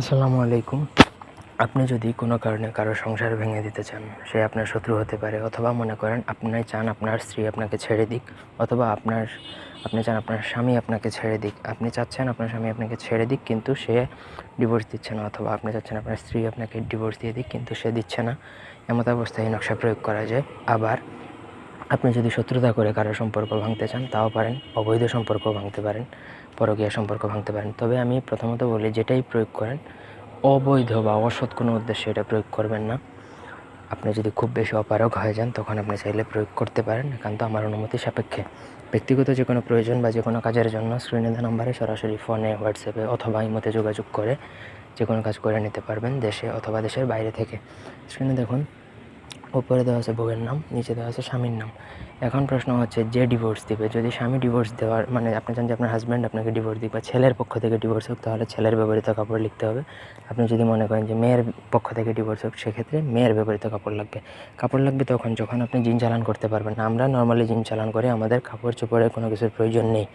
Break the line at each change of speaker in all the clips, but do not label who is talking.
আসসালামু আলাইকুম। আপনি যদি কোনো কারণে কারও সংসার ভেঙে দিতে চান, সে আপনার শত্রু হতে পারে অথবা মনে করেন আপনি চান আপনার স্ত্রী আপনাকে ছেড়ে দিক অথবা আপনার, আপনি চান আপনার স্বামী আপনাকে ছেড়ে দিক। আপনি চাচ্ছেন আপনার স্বামী আপনাকে ছেড়ে দিক কিন্তু সে ডিভোর্স দিচ্ছে না অথবা আপনি চাচ্ছেন আপনার স্ত্রী আপনাকে ডিভোর্স দিয়ে দিক কিন্তু সে দিচ্ছে না। এমত অবস্থায় নকশা প্রয়োগ করা যায়। আবার আপনি যদি শত্রুতা করে কারও সম্পর্ক ভাঙতে চান, তাও পারেন। অবৈধ সম্পর্ক ভাঙতে পারেন, পরকীয়া সম্পর্ক ভাঙতে পারেন। তবে আমি প্রথমত বলি, যেটাই প্রয়োগ করেন, অবৈধ বা অসৎ কোনো উদ্দেশ্যে এটা প্রয়োগ করবেন না। আপনি যদি খুব বেশি অপারক হয়ে যান, তখন আপনি চাইলে প্রয়োগ করতে পারেন। একান্ত আমার অনুমতি সাপেক্ষে। ব্যক্তিগত যে কোনো প্রয়োজন বা যে কোনো কাজের জন্য স্ক্রিনে দেওয়া নাম্বারে সরাসরি ফোনে হোয়াটসঅ্যাপে অথবা ইমোতে যোগাযোগ করে যে কোনো কাজ করে নিতে পারবেন দেশে অথবা দেশের বাইরে থেকে। স্ক্রিনে দেখুন উপরে দেওয়া আছে বউয়ের নাম, নিচে দেওয়া আছে স্বামীর নাম। এখন প্রশ্ন হচ্ছে, যে ডিভোর্স দিবে? যদি স্বামী ডিভোর্স দেওয়ার মানে আপনি চান যে আপনার হাজব্যান্ড আপনাকে ডিভোর্স দিক বা ছেলের পক্ষ থেকে ডিভোর্স হোক, তাহলে ছেলের ব্যবহৃত কাপড় লিখতে হবে। আপনি যদি মনে করেন যে মেয়ের পক্ষ থেকে ডিভোর্স হোক, সেক্ষেত্রে মেয়ের ব্যবহৃত কাপড় লাগবে। কাপড় লাগবে তখন, যখন আপনি জিন চালান করতে পারবেন। আমরা নর্মালি জিন চালান করে, আমাদের কাপড় চোপড়ের কোনো কিছুর প্রয়োজন নেই।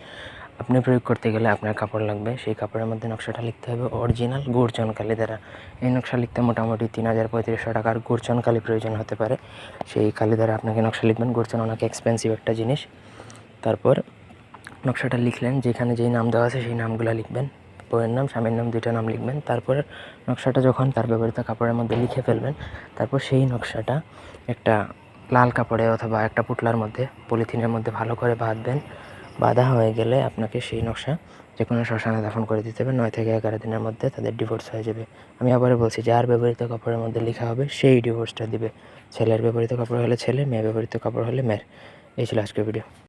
আপনি প্রয়োগ করতে গেলে আপনার কাপড় লাগবে। সেই কাপড়ের মধ্যে নকশাটা লিখতে হবে অরিজিনাল গুড়চন কালি দ্বারা। এই নকশা লিখতে মোটামুটি তিন হাজার পঁয়ত্রিশশো টাকার গুড়চন কালি প্রয়োজন হতে পারে। সেই কালি দ্বারা আপনাকে নকশা লিখবেন। গুড়চন অনেক এক্সপেন্সিভ একটা জিনিস। তারপর নকশাটা লিখলেন। যেখানে যেই নাম দেওয়া আছে সেই নামগুলো লিখবেন। বউয়ের নাম, স্বামীর নাম দুইটা নাম লিখবেন। তারপর নকশাটা যখন তার ব্যবহৃত কাপড়ের মধ্যে লিখে ফেলবেন, তারপর সেই নকশাটা একটা লাল কাপড়ে অথবা একটা পুটলার মধ্যে, পলিথিনের মধ্যে ভালো করে বাঁধবেন। বাঁধা হয়ে গেলে আপনাকে সেই নকশা যে কোনো শ্মশানে দাফন করে দিতে হবে। নয় থেকে এগারো দিনের মধ্যে তাদের ডিভোর্স হয়ে যাবে। আমি আবারও বলছি, যার ব্যবহৃত কাপড়ের মধ্যে লেখা হবে, সেই ডিভোর্সটা দিবে। ছেলের ব্যবহৃত কাপড় হলে ছেলে মেয়ে ব্যবহৃত কাপড় হলে মেয়ের। এই ছিল আজকের ভিডিও